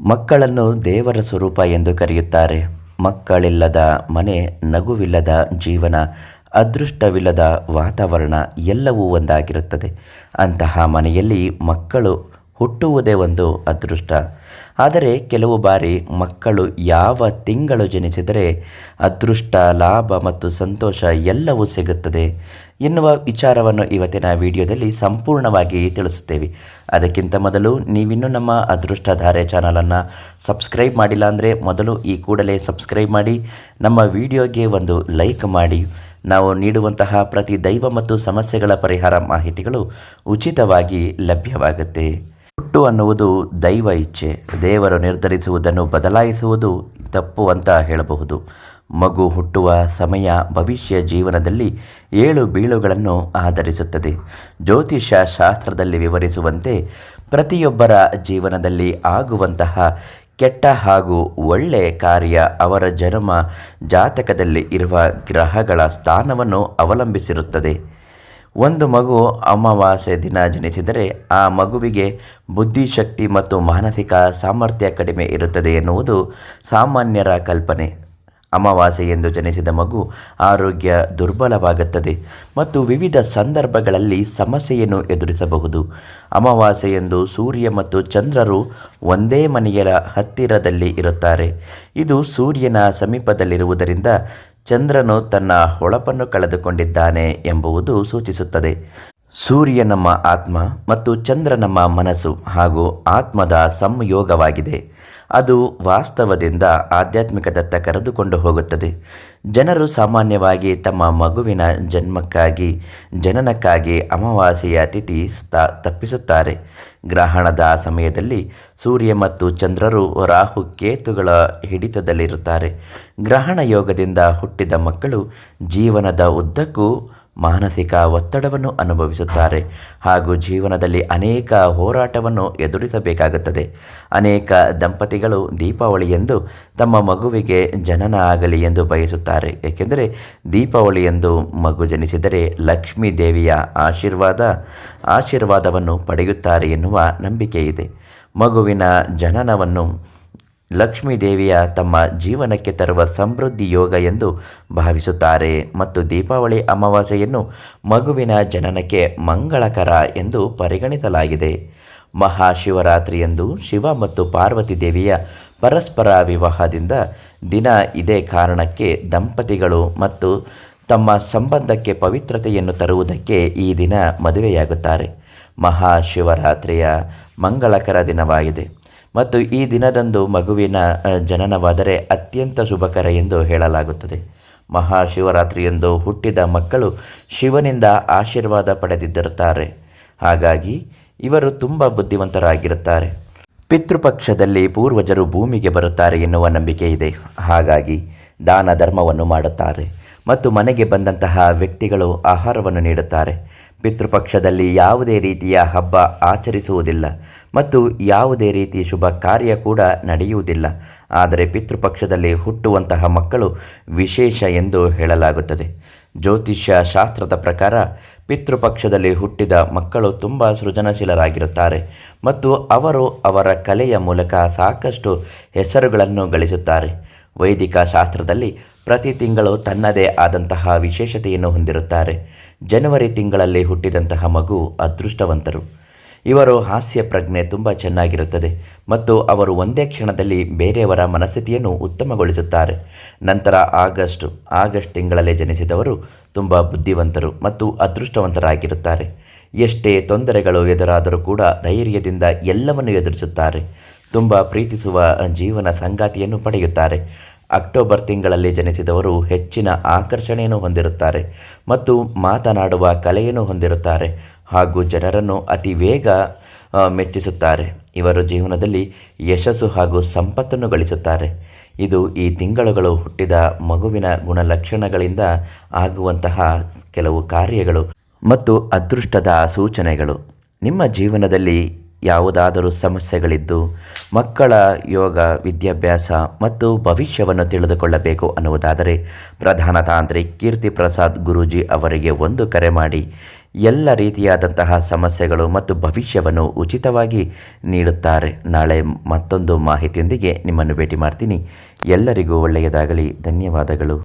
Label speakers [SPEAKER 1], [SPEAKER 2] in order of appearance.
[SPEAKER 1] ಮಕ್ಕಳನ್ನು ದೇವರ ಸ್ವರೂಪ ಎಂದು ಕರೆಯುತ್ತಾರೆ. ಮಕ್ಕಳಿಲ್ಲದ ಮನೆ, ನಗುವಿಲ್ಲದ ಜೀವನ, ಅದೃಷ್ಟವಿಲ್ಲದ ವಾತಾವರಣ ಎಲ್ಲವೂ ಒಂದಾಗಿರುತ್ತದೆ. ಅಂತಹ ಮನೆಯಲ್ಲಿ ಮಕ್ಕಳು ಹುಟ್ಟುವುದೇ ಒಂದು ಅದೃಷ್ಟ. ಆದರೆ ಕೆಲವು ಬಾರಿ ಮಕ್ಕಳು ಯಾವ ತಿಂಗಳು ಜನಿಸಿದರೆ ಅದೃಷ್ಟ, ಲಾಭ ಮತ್ತು ಸಂತೋಷ ಎಲ್ಲವೂ ಸಿಗುತ್ತದೆ ಎನ್ನುವ ವಿಚಾರವನ್ನು ಇವತ್ತಿನ ವಿಡಿಯೋದಲ್ಲಿ ಸಂಪೂರ್ಣವಾಗಿ ತಿಳಿಸುತ್ತೇವೆ. ಅದಕ್ಕಿಂತ ಮೊದಲು ನೀವಿನ್ನೂ ನಮ್ಮ ಅದೃಷ್ಟಧಾರೆ ಚಾನಲನ್ನು ಸಬ್ಸ್ಕ್ರೈಬ್ ಮಾಡಿಲ್ಲ ಅಂದರೆ ಮೊದಲು ಈ ಕೂಡಲೇ ಸಬ್ಸ್ಕ್ರೈಬ್ ಮಾಡಿ, ನಮ್ಮ ವಿಡಿಯೋಗೆ ಒಂದು ಲೈಕ್ ಮಾಡಿ. ನಾವು ನೀಡುವಂತಹ ಪ್ರತಿ ದೈವ ಮತ್ತು ಸಮಸ್ಯೆಗಳ ಪರಿಹಾರ ಮಾಹಿತಿಗಳು ಉಚಿತವಾಗಿ ಲಭ್ಯವಾಗುತ್ತೆ. ಹುಟ್ಟು ಅನ್ನುವುದು ದೈವ ಇಚ್ಛೆ, ದೇವರು ನಿರ್ಧರಿಸುವುದನ್ನು ಬದಲಾಯಿಸುವುದು ತಪ್ಪು ಅಂತ ಹೇಳಬಹುದು. ಮಗು ಹುಟ್ಟುವ ಸಮಯ ಭವಿಷ್ಯ ಜೀವನದಲ್ಲಿ ಏಳು ಬೀಳುಗಳನ್ನು ಆಧರಿಸುತ್ತದೆ. ಜ್ಯೋತಿಷ್ಯ ಶಾಸ್ತ್ರದಲ್ಲಿ ವಿವರಿಸುವಂತೆ ಪ್ರತಿಯೊಬ್ಬರ ಜೀವನದಲ್ಲಿ ಆಗುವಂತಹ ಕೆಟ್ಟ ಹಾಗೂ ಒಳ್ಳೆಯ ಕಾರ್ಯ ಅವರ ಜನ್ಮ ಜಾತಕದಲ್ಲಿ ಇರುವ ಗ್ರಹಗಳ ಸ್ಥಾನವನ್ನು ಅವಲಂಬಿಸಿರುತ್ತದೆ. ಒಂದು ಮಗು ಅಮಾವಾಸ್ಯೆ ದಿನ ಜನಿಸಿದರೆ ಆ ಮಗುವಿಗೆ ಬುದ್ಧಿಶಕ್ತಿ ಮತ್ತು ಮಾನಸಿಕ ಸಾಮರ್ಥ್ಯ ಕಡಿಮೆ ಇರುತ್ತದೆ ಎನ್ನುವುದು ಸಾಮಾನ್ಯರ ಕಲ್ಪನೆ. ಅಮಾವಾಸ್ಯೆ ಎಂದು ಜನಿಸಿದ ಮಗು ಆರೋಗ್ಯ ದುರ್ಬಲವಾಗುತ್ತದೆ ಮತ್ತು ವಿವಿಧ ಸಂದರ್ಭಗಳಲ್ಲಿ ಸಮಸ್ಯೆಯನ್ನು ಎದುರಿಸಬಹುದು. ಅಮಾವಾಸ್ಯೆಯಂದು ಸೂರ್ಯ ಮತ್ತು ಚಂದ್ರರು ಒಂದೇ ಮನೆಯ ಹತ್ತಿರದಲ್ಲಿ ಇರುತ್ತಾರೆ. ಇದು ಸೂರ್ಯನ ಸಮೀಪದಲ್ಲಿರುವುದರಿಂದ ಚಂದ್ರನು ತನ್ನ ಹೊಳಪನ್ನು ಕಳೆದುಕೊಂಡಿದ್ದಾನೆ ಎಂಬುವುದು ಸೂಚಿಸುತ್ತದೆ. ಸೂರ್ಯ ನಮ್ಮ ಆತ್ಮ ಮತ್ತು ಚಂದ್ರ ನಮ್ಮ ಮನಸ್ಸು ಹಾಗೂ ಆತ್ಮದ ಸಂಯೋಗವಾಗಿದೆ. ಅದು ವಾಸ್ತವದಿಂದ ಆಧ್ಯಾತ್ಮಿಕದತ್ತ ಕರೆದುಕೊಂಡು ಹೋಗುತ್ತದೆ. ಜನರು ಸಾಮಾನ್ಯವಾಗಿ ತಮ್ಮ ಮಗುವಿನ ಜನ್ಮಕ್ಕಾಗಿ, ಜನನಕ್ಕಾಗಿ ಅಮಾವಾಸ್ಯೆಯ ತಿಥಿ ತಪ್ಪಿಸುತ್ತಾರೆ. ಗ್ರಹಣದ ಸಮಯದಲ್ಲಿ ಸೂರ್ಯ ಮತ್ತು ಚಂದ್ರರು ರಾಹು ಕೇತುಗಳ ಹಿಡಿತದಲ್ಲಿರುತ್ತಾರೆ. ಗ್ರಹಣ ಯೋಗದಿಂದ ಹುಟ್ಟಿದ ಮಕ್ಕಳು ಜೀವನದ ಉದ್ದಕ್ಕೂ ಮಾನಸಿಕ ಒತ್ತಡವನ್ನು ಅನುಭವಿಸುತ್ತಾರೆ ಹಾಗೂ ಜೀವನದಲ್ಲಿ ಅನೇಕ ಹೋರಾಟವನ್ನು ಎದುರಿಸಬೇಕಾಗುತ್ತದೆ. ಅನೇಕ ದಂಪತಿಗಳು ದೀಪಾವಳಿಯೆಂದು ತಮ್ಮ ಮಗುವಿಗೆ ಜನನ ಆಗಲಿ ಎಂದು ಬಯಸುತ್ತಾರೆ. ಏಕೆಂದರೆ ದೀಪಾವಳಿಯೆಂದು ಮಗು ಜನಿಸಿದರೆ ಲಕ್ಷ್ಮೀ ದೇವಿಯ ಆಶೀರ್ವಾದ, ಆಶೀರ್ವಾದವನ್ನು ಪಡೆಯುತ್ತಾರೆ ಎನ್ನುವ ನಂಬಿಕೆ ಇದೆ ಮಗುವಿನ ಜನನವನ್ನು ಲಕ್ಷ್ಮೀ ದೇವಿಯ ತಮ್ಮ ಜೀವನಕ್ಕೆ ತರುವ ಸಮೃದ್ಧಿ ಯೋಗ ಎಂದು ಭಾವಿಸುತ್ತಾರೆ ಮತ್ತು ದೀಪಾವಳಿ ಅಮಾವಾಸ್ಯೆಯನ್ನು ಮಗುವಿನ ಜನನಕ್ಕೆ ಮಂಗಳಕರ ಎಂದು ಪರಿಗಣಿಸಲಾಗಿದೆ. ಮಹಾಶಿವರಾತ್ರಿಯಂದು ಶಿವ ಮತ್ತು ಪಾರ್ವತಿ ದೇವಿಯ ಪರಸ್ಪರ ವಿವಾಹದಿಂದ ದಿನ ಇದೇ ಕಾರಣಕ್ಕೆ ದಂಪತಿಗಳು ಮತ್ತು ತಮ್ಮ ಸಂಬಂಧಕ್ಕೆ ಪವಿತ್ರತೆಯನ್ನು ತರುವುದಕ್ಕೆ ಈ ದಿನ ಮದುವೆಯಾಗುತ್ತಾರೆ. ಮಹಾಶಿವರಾತ್ರಿಯ ಮಂಗಳಕರ ದಿನವಾಗಿದೆ. ಮತ್ತು ಈ ದಿನದಂದು ಮಗುವಿನ ಜನನವಾದರೆ ಅತ್ಯಂತ ಶುಭಕರ ಎಂದು ಹೇಳಲಾಗುತ್ತದೆ. ಮಹಾಶಿವರಾತ್ರಿಯಂದು ಹುಟ್ಟಿದ ಮಕ್ಕಳು ಶಿವನಿಂದ ಆಶೀರ್ವಾದ ಪಡೆದಿದ್ದಿರುತ್ತಾರೆ. ಹಾಗಾಗಿ ಇವರು ತುಂಬ ಬುದ್ಧಿವಂತರಾಗಿರುತ್ತಾರೆ. ಪಿತೃಪಕ್ಷದಲ್ಲಿ ಪೂರ್ವಜರು ಭೂಮಿಗೆ ಬರುತ್ತಾರೆ ಎನ್ನುವ ನಂಬಿಕೆ ಇದೆ. ಹಾಗಾಗಿ ದಾನ ಧರ್ಮವನ್ನು ಮಾಡುತ್ತಾರೆ. ಮತ್ತು ಮನೆಗೆ ಬಂದಂತಹ ವ್ಯಕ್ತಿಗಳು ಆಹಾರವನ್ನು ನೀಡುತ್ತಾರೆ. ಪಿತೃಪಕ್ಷದಲ್ಲಿ ಯಾವುದೇ ರೀತಿಯ ಹಬ್ಬ ಆಚರಿಸುವುದಿಲ್ಲ ಮತ್ತು ಯಾವುದೇ ರೀತಿಯ ಶುಭ ಕಾರ್ಯ ಕೂಡ ನಡೆಯುವುದಿಲ್ಲ. ಆದರೆ ಪಿತೃಪಕ್ಷದಲ್ಲಿ ಹುಟ್ಟುವಂತಹ ಮಕ್ಕಳು ವಿಶೇಷ ಎಂದು ಹೇಳಲಾಗುತ್ತದೆ. ಜ್ಯೋತಿಷ್ಯ ಶಾಸ್ತ್ರದ ಪ್ರಕಾರ ಪಿತೃಪಕ್ಷದಲ್ಲಿ ಹುಟ್ಟಿದ ಮಕ್ಕಳು ತುಂಬ ಸೃಜನಶೀಲರಾಗಿರುತ್ತಾರೆ ಮತ್ತು ಅವರು ಅವರ ಕಲೆಯ ಮೂಲಕ ಸಾಕಷ್ಟು ಹೆಸರುಗಳನ್ನು ಗಳಿಸುತ್ತಾರೆ. ವೈದಿಕ ಶಾಸ್ತ್ರದಲ್ಲಿ ಪ್ರತಿ ತಿಂಗಳು ತನ್ನದೇ ಆದಂತಹ ವಿಶೇಷತೆಯನ್ನು ಹೊಂದಿರುತ್ತಾರೆ. ಜನವರಿ ತಿಂಗಳಲ್ಲಿ ಹುಟ್ಟಿದಂತಹ ಮಗು ಅದೃಷ್ಟವಂತರು. ಇವರು ಹಾಸ್ಯ ಪ್ರಜ್ಞೆ ತುಂಬ ಚೆನ್ನಾಗಿರುತ್ತದೆ ಮತ್ತು ಅವರು ಒಂದೇ ಕ್ಷಣದಲ್ಲಿ ಬೇರೆಯವರ ಮನಸ್ಥಿತಿಯನ್ನು ಉತ್ತಮಗೊಳಿಸುತ್ತಾರೆ. ನಂತರ ಆಗಸ್ಟ್ ಆಗಸ್ಟ್ ತಿಂಗಳಲ್ಲಿ ಜನಿಸಿದವರು ತುಂಬ ಬುದ್ಧಿವಂತರು ಮತ್ತು ಅದೃಷ್ಟವಂತರಾಗಿರುತ್ತಾರೆ. ಎಷ್ಟೇ ತೊಂದರೆಗಳು ಎದುರಾದರೂ ಕೂಡ ಧೈರ್ಯದಿಂದ ಎಲ್ಲವನ್ನು ಎದುರಿಸುತ್ತಾರೆ. ತುಂಬ ಪ್ರೀತಿಸುವ ಜೀವನ ಸಂಗಾತಿಯನ್ನು ಪಡೆಯುತ್ತಾರೆ. ಅಕ್ಟೋಬರ್ ತಿಂಗಳಲ್ಲಿ ಜನಿಸಿದವರು ಹೆಚ್ಚಿನ ಆಕರ್ಷಣೆಯನ್ನು ಹೊಂದಿರುತ್ತಾರೆ ಮತ್ತು ಮಾತನಾಡುವ ಕಲೆಯನ್ನು ಹೊಂದಿರುತ್ತಾರೆ ಹಾಗೂ ಜನರನ್ನು ಅತಿ ವೇಗ ಮೆಚ್ಚಿಸುತ್ತಾರೆ. ಇವರು ಜೀವನದಲ್ಲಿ ಯಶಸ್ಸು ಹಾಗೂ ಸಂಪತ್ತನ್ನು ಗಳಿಸುತ್ತಾರೆ. ಇದು ಈ ತಿಂಗಳುಗಳು ಹುಟ್ಟಿದ ಮಗುವಿನ ಗುಣಲಕ್ಷಣಗಳಿಂದ ಆಗುವಂತಹ ಕೆಲವು ಕಾರ್ಯಗಳು ಮತ್ತು ಅದೃಷ್ಟದ ಸೂಚನೆಗಳು. ನಿಮ್ಮ ಜೀವನದಲ್ಲಿ ಯಾವುದಾದರೂ ಸಮಸ್ಯೆಗಳಿದ್ದು ಮಕ್ಕಳ ಯೋಗ, ವಿದ್ಯಾಭ್ಯಾಸ ಮತ್ತು ಭವಿಷ್ಯವನ್ನು ತಿಳಿದುಕೊಳ್ಳಬೇಕು ಅನ್ನುವುದಾದರೆ ಪ್ರಧಾನ ತಾಂತ್ರಿ ಕೀರ್ತಿ ಪ್ರಸಾದ್ ಗುರೂಜಿ ಅವರಿಗೆ ಒಂದು ಕರೆ ಮಾಡಿ, ಎಲ್ಲ ರೀತಿಯಾದಂತಹ ಸಮಸ್ಯೆಗಳು ಮತ್ತು ಭವಿಷ್ಯವನ್ನು ಉಚಿತವಾಗಿ ನೀಡುತ್ತಾರೆ. ನಾಳೆ ಮತ್ತೊಂದು ಮಾಹಿತಿಯೊಂದಿಗೆ ನಿಮ್ಮನ್ನು ಭೇಟಿ ಮಾಡ್ತೀನಿ. ಎಲ್ಲರಿಗೂ ಒಳ್ಳೆಯದಾಗಲಿ. ಧನ್ಯವಾದಗಳು.